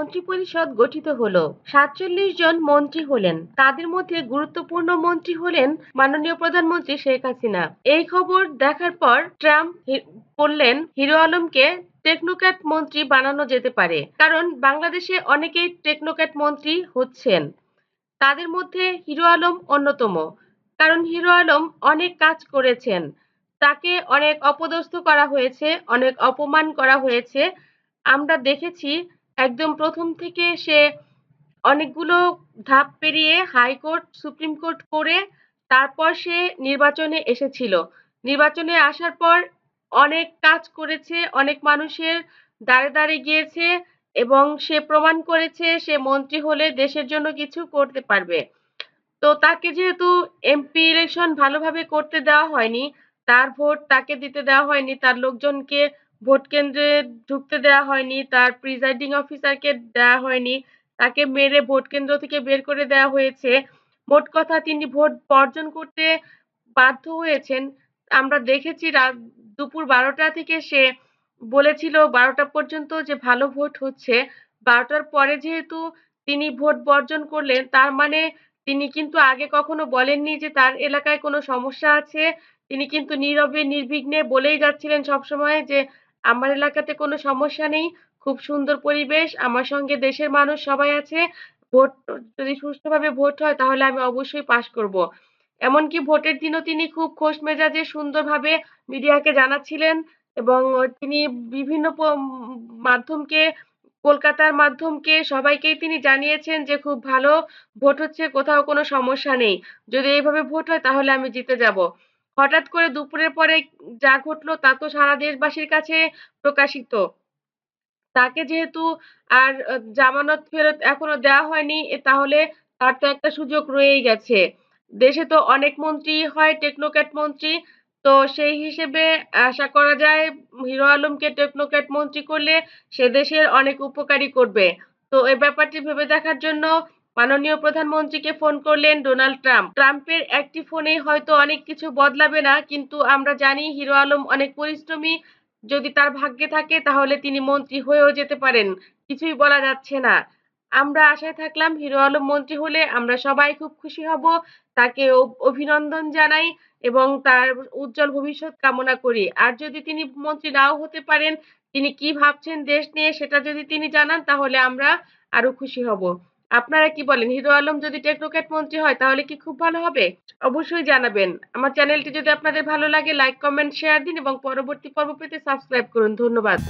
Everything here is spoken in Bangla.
মন্ত্রিপরিষদ গঠিত হলো। সাতচল্লিশ জন মন্ত্রী হলেন। তাদের মধ্যে গুরুত্বপূর্ণ মন্ত্রী হলেন মাননীয় প্রধানমন্ত্রী শেখ হাসিনা। এই খবর দেখার পর ট্রাম্প বললেন, হিরো আলমকে টেকনোক্যাট মন্ত্রী বানানো যেতে পারে। কারণ বাংলাদেশে অনেকেই টেকনোক্যাট মন্ত্রী হচ্ছেন। তাদের মধ্যে হিরো আলম অন্যতম। কারণ হিরো আলম অনেক কাজ করেছেন। তাকে অনেক অপদস্থ করা হয়েছে, অনেক অপমান করা হয়েছে। আমরা দেখেছি একদম প্রথম থেকে সে অনেকগুলো ধাপ পেরিয়ে হাইকোর্ট সুপ্রিম কোর্ট করে তারপর সে নির্বাচনে এসেছিল। নির্বাচনে আসার পর অনেক কাজ করেছে, অনেক মানুষের দাঁড়ে দাঁড়ে গিয়েছে এবং সে প্রমাণ করেছে সে মন্ত্রী হলে দেশের জন্য কিছু করতে পারবে। তো তাকে যেহেতু এমপি ইলেকশন ভালোভাবে করতে দেওয়া হয়নি, তার ভোট তাকে দিতে দেওয়া হয়নি, তার লোকজনকে ভোট কেন্দ্রে ঢুকতে দেওয়া হয়নি, তার প্রিজাইডিং অফিসারকে দেওয়া হয়নি, তাকে মেরে ভোট কেন্দ্র থেকে বের করে দেওয়া হয়েছে। মোট কথা, তিনি ভোট বর্জন করতে বাধ্য হয়েছেন। আমরা দেখেছি রাত দুপুর বারোটা থেকে সে বলেছিল বারোটা পর্যন্ত যে ভালো ভোট হচ্ছে। বারোটার পরে যেহেতু তিনি ভোট বর্জন করলেন, তার মানে তিনি কিন্তু আগে কখনো বলেননি যে তার এলাকায় কোনো সমস্যা আছে। তিনি কিন্তু নীরবে, নির্বিঘ্নে বলেই যাচ্ছিলেন সবসময় যে আমার এলাকাতে কোনো সমস্যা নেই, খুব সুন্দর পরিবেশ, আমার সঙ্গে দেশের মানুষ সবাই আছে, ভোট যদি সুষ্ঠুভাবে ভোট হয় তাহলে আমি অবশ্যই পাশ করব। এমনকি ভোটের দিনও তিনি খুব খোশ মেজাজে সুন্দরভাবে মিডিয়াকে জানাচ্ছিলেন এবং তিনি বিভিন্ন মাধ্যমকে, কলকাতার মাধ্যমকে সবাইকেই তিনি জানিয়েছেন যে খুব ভালো ভোট হচ্ছে, কোথাও কোনো সমস্যা নেই। যদি এইভাবে ভোট হয় তাহলে আমি জিতে যাব। হঠাৎ করে দুপুরের পরে যা ঘটলো তা তো সারা দেশবাসীর কাছে প্রকাশিত। তাকে যেহেতু আর জামানত ফেরত এখনও দেওয়া হয়নি তাহলে তার তো একটা সুযোগ রয়েই গেছে। দেশে তো অনেক মন্ত্রী হয়, টেকনোক্যাট মন্ত্রী, তো সেই হিসেবে আশা করা যায় হিরো আলমকে টেকনোক্যাট মন্ত্রী করলে সে দেশের অনেক উপকারী করবে। তো এই ব্যাপারটি ভেবে দেখার জন্য মাননীয় প্রধানমন্ত্রীকে ফোন করলেন ডোনাল্ড ট্রাম্প। ট্রাম্পের একটি ফোনে হয়তো অনেক কিছু বদলাবে না, কিন্তু আমরা জানি হিরো আলম অনেক পরিশ্রমী। যদি তার ভাগ্যে থাকে, তাহলে তিনি মন্ত্রী হয়েও যেতে পারেন। কিছুই বলা যাচ্ছে না। আমরা আশায় থাকলাম হিরো আলম মন্ত্রী হলে আমরা সবাই খুব খুশি হব। তাকে অভিনন্দন জানাই এবং তার উজ্জ্বল ভবিষ্যৎ কামনা করি। আর যদি তিনি মন্ত্রী নাও হতে পারেন, তিনি কি ভাবছেন দেশ নিয়ে সেটা যদি তিনি জানান, তাহলে আমরা আরও খুশি হব। আপনারা কি বলেন? হিরো আলম যদি টেকনোক্যাট মন্ত্রী হয়, তাহলে কি খুব ভালো হবে? অবশ্যই জানাবেন। আমার চ্যানেলটি যদি আপনাদের ভালো লাগে, লাইক, কমেন্ট, শেয়ার দিন এবং পরবর্তী পর্ব পেতে সাবস্ক্রাইব করুন। ধন্যবাদ।